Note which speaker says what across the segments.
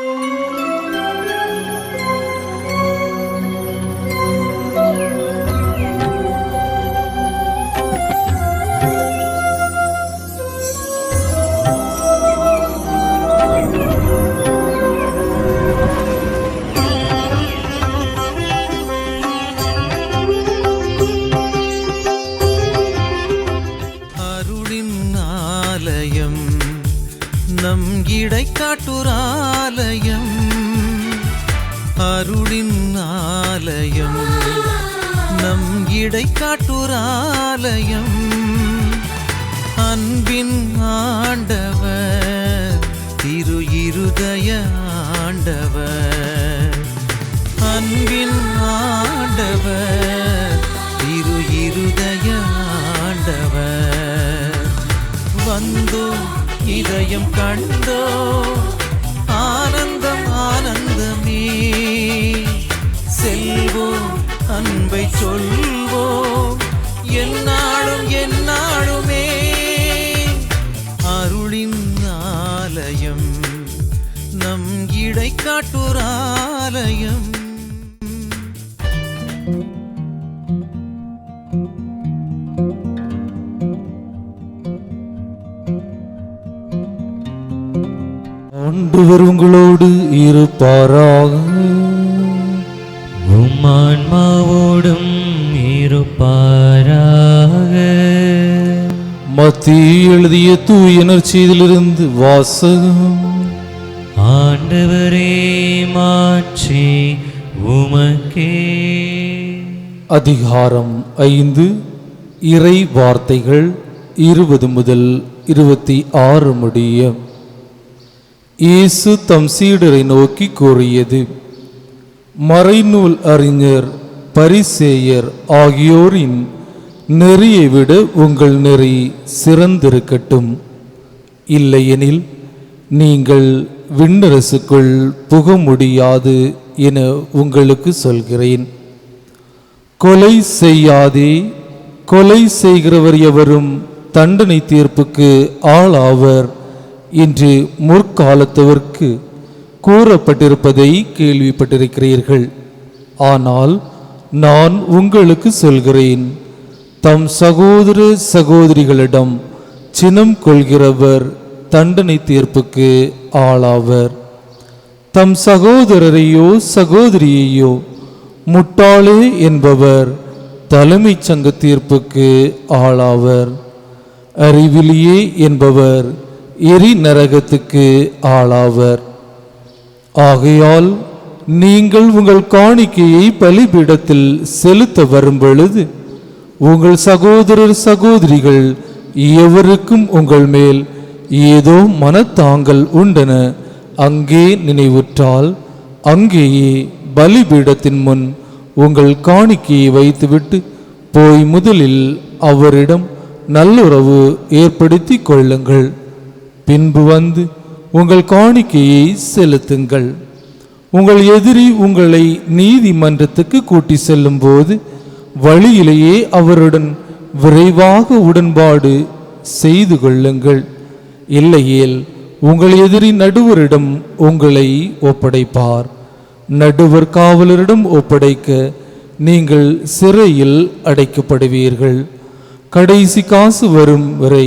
Speaker 1: அருளின் இடைக்காட்டுராலயம் அருளின் ஆலயம். நம் இடைக்காட்டுராலயம் அன்பின் ஆண்டவர் திரு இருதய ஆண்டவர். அன்பின் ஆண்டவர் திரு இருதய ஆண்டவர். வந்தோ இதயம் கண்டோ? ஆனந்தம் ஆனந்தமே. செல்வோம் அன்பை சொல்வோம் என்னாலும் என்னாலுமே அருளின் ஆலயம் நம் இடைக்காட்டுராலயம்
Speaker 2: ஆண்டவர் உங்களோடு இருப்பாராக.
Speaker 3: உம்மான்மாவோடும் இருப்பாராக.
Speaker 2: மத்திய எழுதிய தூயனர் செய்திலிருந்து வாசகம்.
Speaker 3: ஆண்டவரே மாற்றி உமக்கே.
Speaker 2: அதிகாரம் ஐந்து இறை வார்த்தைகள் இருபது முதல் இருபத்தி ஆறு முடிய. இயேசு தம் சீடரை நோக்கி கூறியது மறைநூல் அறிஞர் பரிசேயர் ஆகியோரின் நெறியை விட உங்கள் நெறி சிறந்திருக்கட்டும். இல்லையெனில் நீங்கள் விண்ணரசுக்குள் புக முடியாது என உங்களுக்கு சொல்கிறேன். கொலை செய்யாதே கொலை செய்கிறவர் எவரும் தண்டனை தீர்ப்புக்கு ஆளாவர். என்று முற்காலத்தவர்க்கு கூறப்பட்டிருப்பதை கேள்விப்பட்டிருக்கிறீர்கள். ஆனால் நான் உங்களுக்கு சொல்கிறேன் தம் சகோதர சகோதரிகளிடம் சினம் கொள்கிறவர் தண்டனை தீர்ப்புக்கு ஆளாவர். தம் சகோதரரையோ சகோதரியையோ முட்டாளே என்பவர் தலைமைச் சங்க தீர்ப்புக்கு ஆளாவர். அறிவிலியே என்பவர் எரி நரகத்துக்கு ஆளாவர். ஆகையால் நீங்கள் உங்கள் காணிக்கையை பலிபீடத்தில் செலுத்த வரும்பொழுது உங்கள் சகோதரர் சகோதரிகள் எவருக்கும் உங்கள் மேல் ஏதோ மனத்தாங்கல் உண்டென அங்கே நினைவுற்றால் அங்கேயே பலிபீடத்தின் முன் உங்கள் காணிக்கையை வைத்துவிட்டு போய் முதலில் அவரிடம் நல்லுறவு ஏற்படுத்தி கொள்ளுங்கள். பின்பு வந்து உங்கள் காணிக்கையை செலுத்துங்கள். உங்கள் எதிரி உங்களை நீதிமன்றத்துக்கு கூட்டி செல்லும்போது வழியிலேயே அவருடன் விரைவாக உடன்பாடு செய்து கொள்ளுங்கள். இல்லையேல் உங்கள் எதிரி நடுவரிடம் உங்களை ஒப்படைப்பார். நடுவர் காவலரிடம் ஒப்படைக்க நீங்கள் சிறையில் அடைக்கப்படுவீர்கள். கடைசி காசு வரும் வரை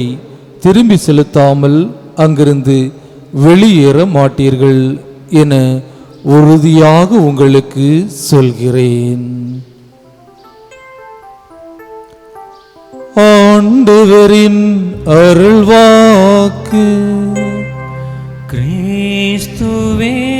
Speaker 2: திரும்பி செலுத்தாமல் அங்கிருந்து வெளியேற மாட்டீர்கள் என உறுதியாக உங்களுக்கு சொல்கிறேன். ஆண்டவரின் அருள்வாக்கு
Speaker 3: கிறிஸ்துவே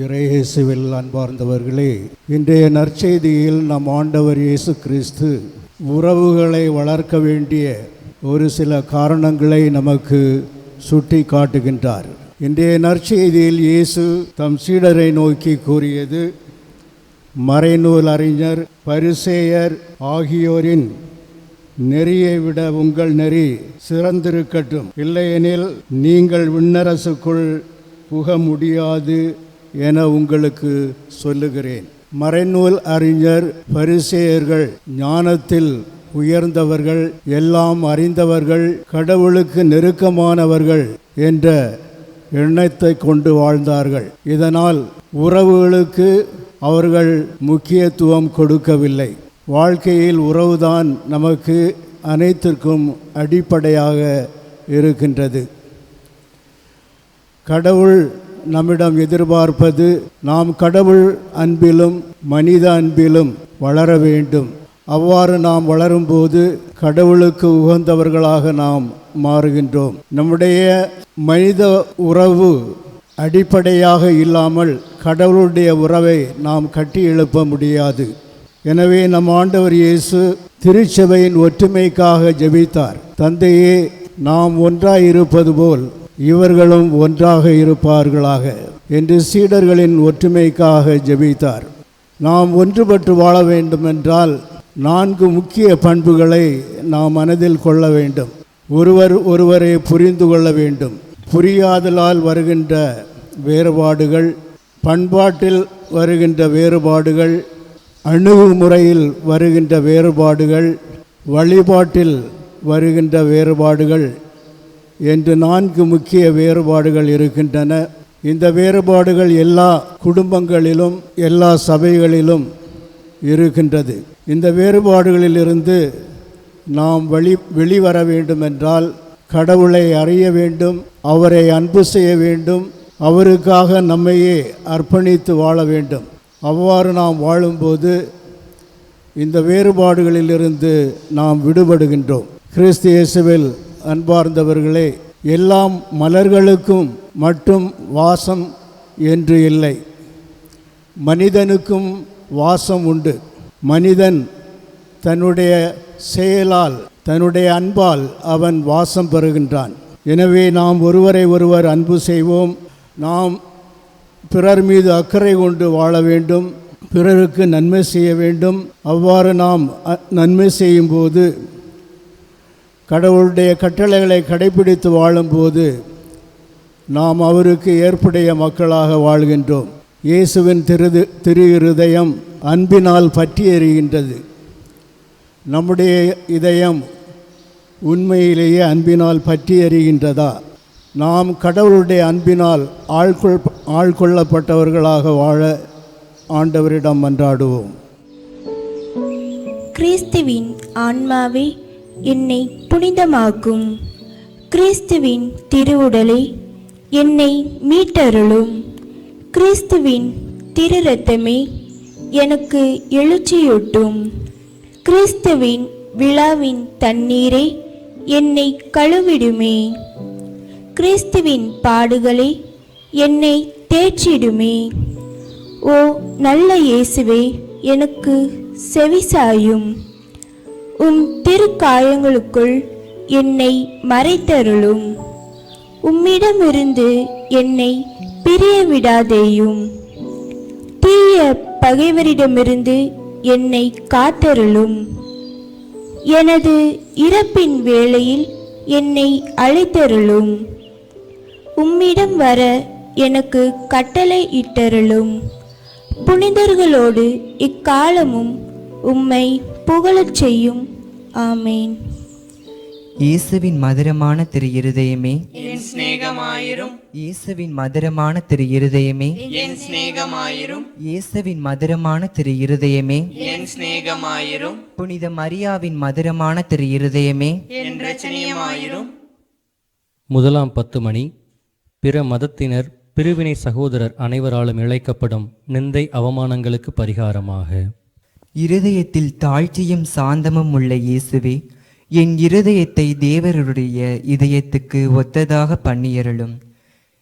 Speaker 4: இறையேசுவில் அன்பார்ந்தவர்களே இன்றைய நற்செய்தியில் நம் ஆண்டவர் இயேசு கிறிஸ்து உறவுகளை வளர்க்க வேண்டிய ஒரு சில காரணங்களை நமக்கு சுட்டி காட்டுகின்றார் இன்றைய நற்செய்தியில் இயேசு தம் சீடரை நோக்கி கூறியது மறைநூல் அறிஞர் பரிசேயர் ஆகியோரின் நெறியை விட உங்கள் நெறி சிறந்திருக்கட்டும். இல்லையெனில் நீங்கள் விண்ணரசுக்குள் புக முடியாது. என உங்களுக்கு சொல்லுகிறேன். மறைநூல் அறிஞர் பரிசேயர்கள் ஞானத்தில் உயர்ந்தவர்கள் எல்லாம் அறிந்தவர்கள் கடவுளுக்கு நெருக்கமானவர்கள் என்ற எண்ணத்தை கொண்டு வாழ்ந்தார்கள். இதனால் உறவுகளுக்கு அவர்கள் முக்கியத்துவம் கொடுக்கவில்லை. வாழ்க்கையில் உறவுதான் நமக்கு அனைத்திற்கும் அடிப்படையாக இருக்கின்றது. கடவுள் நம்மிடம் எதிர்பார்ப்பது நாம் கடவுள் அன்பிலும் மனித அன்பிலும் வளர வேண்டும். அவ்வாறு நாம் வளரும்போது கடவுளுக்கு உகந்தவர்களாக நாம் மாறுகின்றோம். நம்முடைய மனித உறவு அடிப்படையாக இல்லாமல் கடவுளுடைய உறவை நாம் கட்டி எழுப்ப முடியாது. எனவே நம் ஆண்டவர் இயேசு திருச்சபையின் ஒற்றுமைக்காக ஜெபித்தார். தந்தையே நாம் ஒன்றாய் இருப்பது போல் இவர்களும் ஒன்றாக இருப்பார்களாக என்று சீடர்களின் ஒற்றுமைக்காக ஜெபித்தார். நாம் ஒன்றுபட்டு வாழ வேண்டுமென்றால் நான்கு முக்கிய பண்புகளை நாம் மனதில் கொள்ள வேண்டும். ஒருவர் ஒருவரை புரிந்து கொள்ள வேண்டும். புரியாதலால் வருகின்ற வேறுபாடுகள் பண்பாட்டில் வருகின்ற வேறுபாடுகள் அணுகுமுறையில் வருகின்ற வேறுபாடுகள் வழிபாட்டில் வருகின்ற வேறுபாடுகள் என்று நான்கு முக்கிய வேறுபாடுகள் இருக்கின்றன. இந்த வேறுபாடுகள் எல்லா குடும்பங்களிலும் எல்லா சபைகளிலும் இருக்கின்றது. இந்த வேறுபாடுகளிலிருந்து நாம் வெளி வெளிவர வேண்டுமென்றால் கடவுளை அறிய வேண்டும் அவரை அன்பு செய்ய வேண்டும் அவருக்காக நம்மையே அர்ப்பணித்து வாழ வேண்டும். அவ்வாறு நாம் வாழும்போது இந்த வேறுபாடுகளிலிருந்து நாம் விடுபடுகின்றோம். கிறிஸ்து இயேசுவில் அன்பார்ந்தவர்களே எல்லாம் மலர்களுக்கும் மட்டும் வாசம் என்று இல்லை. மனிதனுக்கும் வாசம் உண்டு. மனிதன் தன்னுடைய செயலால் தன்னுடைய அன்பால் அவன் வாசம் பெறுகின்றான். எனவே நாம் ஒருவரை ஒருவர் அன்பு செய்வோம். நாம் பிறர் மீது அக்கறை கொண்டு வாழ வேண்டும். பிறருக்கு நன்மை செய்ய வேண்டும். அவ்வாறு நாம் அ- நன்மை செய்யும்போது கடவுளுடைய கட்டளைகளை கடைபிடித்து வாழும்போது நாம் அவருக்கு ஏற்புடைய மக்களாக வாழ்கின்றோம். இயேசுவின் திரு திரு இருதயம் அன்பினால் பற்றி எறிகின்றது நம்முடைய இதயம் உண்மையிலேயே அன்பினால் பற்றி எறிகின்றதா நாம் கடவுளுடைய அன்பினால் ஆள்கொள் ஆள்கொள்ளப்பட்டவர்களாக வாழ ஆண்டவரிடம் மன்றாடுவோம்.
Speaker 5: கிறிஸ்துவின் ஆன்மாவே என்னை புனிதமாக்கும். கிறிஸ்துவின் திருவுடலை என்னை மீட்டருளும். கிறிஸ்துவின் திரு ரத்தமே எனக்கு எழுச்சியூட்டும். கிறிஸ்துவின் விழாவின் தண்ணீரே என்னை கழுவிடுமே. கிறிஸ்துவின் பாடுகளே என்னை தேற்றிடுமே. ஓ நல்ல இயேசுவே எனக்கு செவிசாயும். உம் திருக்காயங்களுக்குள் என்னை மறைத்தருளும். உம்மிடமிருந்து என்னை பிரிய விடாதேயும் தீய பகைவரிடமிருந்து என்னை காத்தருளும். எனது இறப்பின் வேளையில் என்னை அழைத்தருளும். உம்மிடம் வர எனக்கு கட்டளை இட்டருளும். புனிதர்களோடு இக்காலமும் உம்மை புகழச் செய்யும். ஆமேன்.
Speaker 6: இயேசுவின் மதுரமான திரு இருதயமே.
Speaker 7: என் சிநேகமாயிரும்.
Speaker 6: இயேசுவின் மதுரமான திரு இருதயமே.
Speaker 7: என் சிநேகமாயிரும்.
Speaker 6: இயேசுவின் மதுரமான திரு இருதயமே.
Speaker 7: என் சிநேகமாயிரும்.
Speaker 6: புனித மரியாவின் மதுரமான திரு இருதயமே.
Speaker 7: என் ரச்சனியமாயிரும்.
Speaker 8: முதலாம் பத்து மணி. பிற மதத்தினர் பிரிவினை சகோதரர் அனைவராலும் இழைக்கப்படும் நிந்தை அவமானங்களுக்கு பரிகாரமாக.
Speaker 6: இருதயத்தில் தாழ்ச்சியும் சாந்தமும் உள்ள இயேசுவே என் இருதயத்தை தேவருடைய இதயத்துக்கு ஒத்ததாக பண்ணியருளும்.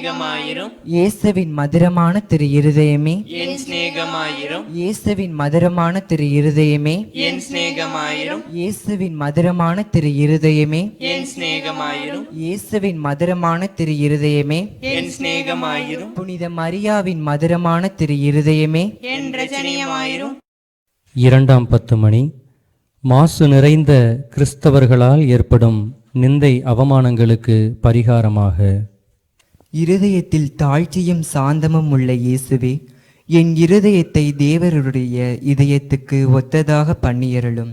Speaker 7: சிநேகமாயிரும்.
Speaker 6: இயேசுவின் மதுரமான திரு இருதயமே.
Speaker 7: என் சிநேகமாயிரும்.
Speaker 6: இயேசுவின் மதுரமான திரு இருதயமே.
Speaker 7: என் சிநேகமாயிரும்.
Speaker 6: இயேசுவின் மதுரமான திரு இருதயமே.
Speaker 7: என் சிநேகமாயிரும்.
Speaker 6: இயேசுவின் மதுரமான திரு இருதயமே.
Speaker 7: என் சிநேகமாயிரும்.
Speaker 6: புனித மரியாவின் மதுரமான திரு இருதயமே.
Speaker 7: என் ரஜனியமாயிரும்.
Speaker 8: இரண்டாம் பத்து மணி. மாசு நிறைந்த கிறிஸ்தவர்களால் ஏற்படும் நிந்தை அவமானங்களுக்கு பரிகாரமாக.
Speaker 6: இருதயத்தில் தாழ்ச்சியும் சாந்தமும் உள்ள இயேசுவே என் இருதயத்தை தேவருடைய இதயத்துக்கு ஒத்ததாக பண்ணியருளும்.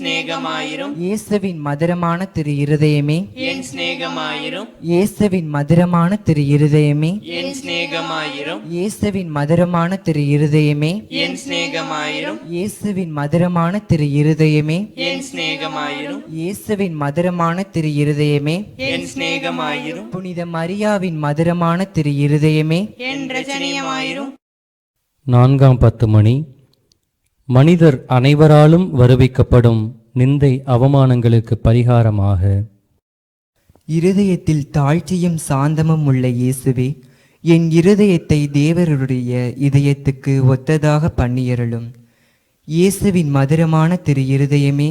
Speaker 7: சிநேகமாயிரும்
Speaker 6: இயேசுவின் மதுரமான திரு இருதயமே.
Speaker 7: என் சிநேகமாயிரும்
Speaker 6: இயேசுவின் மதுரமான திரு இருதயமே.
Speaker 7: என் சிநேகமாயிரும்
Speaker 6: இயேசுவின் மதுரமான திரு இருதயமே.
Speaker 7: என் சிநேகமாயிரும்
Speaker 6: இயேசுவின் மதுரமான திரு இருதயமே.
Speaker 7: என் சிநேகமாயிரும்
Speaker 6: இயேசுவின் மதுரமான திரு இருதயமே.
Speaker 7: என் சிநேகமாயிரும்
Speaker 6: புனித மரியாவின் மதுரமான திரு இருதயமே
Speaker 7: என் ரஜனியமாயிரும்
Speaker 8: நான்காம் பத்து மணி மனிதர் அனைவராலும் வருவிக்கப்படும் நிந்தை அவமானங்களுக்கு பரிகாரமாக.
Speaker 6: இருதயத்தில் தாழ்ச்சியும் சாந்தமும் உள்ள இயேசுவே என் இருதயத்தை தேவருடைய இதயத்துக்கு ஒத்ததாக பண்ணியருளும். இயேசுவின் மதுரமான திரு இருதயமே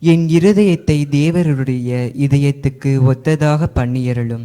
Speaker 6: என் இருதயத்தை தேவருடைய இதயத்துக்கு ஒத்ததாக பண்ணியருளும்.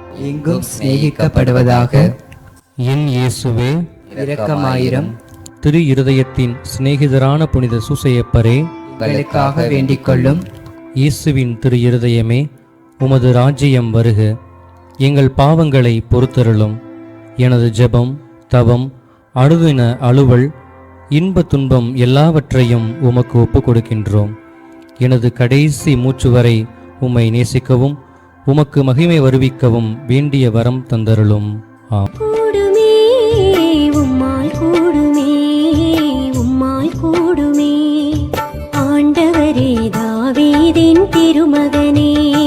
Speaker 6: எங்கும் சிநேகிக்கப்படுவதாக
Speaker 8: என் இயேசுவே
Speaker 6: இரக்கமாயிரம்
Speaker 8: திரு இருதயத்தின் சிநேகிதரான புனித சூசையப்பரே
Speaker 6: எங்களுக்காக வேண்டிக் கொள்ளும்
Speaker 8: இயேசுவின் திரு இருதயமே உமது ராஜ்யம் வருக. எங்கள் பாவங்களை பொறுத்தருளும். எனது ஜெபம் தவம் அணுதின அலுவல் இன்ப துன்பம் எல்லாவற்றையும் உமக்கு ஒப்புக் கொடுக்கின்றோம் எனது கடைசி மூச்சு வரை உம்மை நேசிக்கவும் உமக்கு மகிமை வருவிக்கவும் வேண்டிய வரம் தந்தருளும். ஆம்.
Speaker 9: திருமகனே.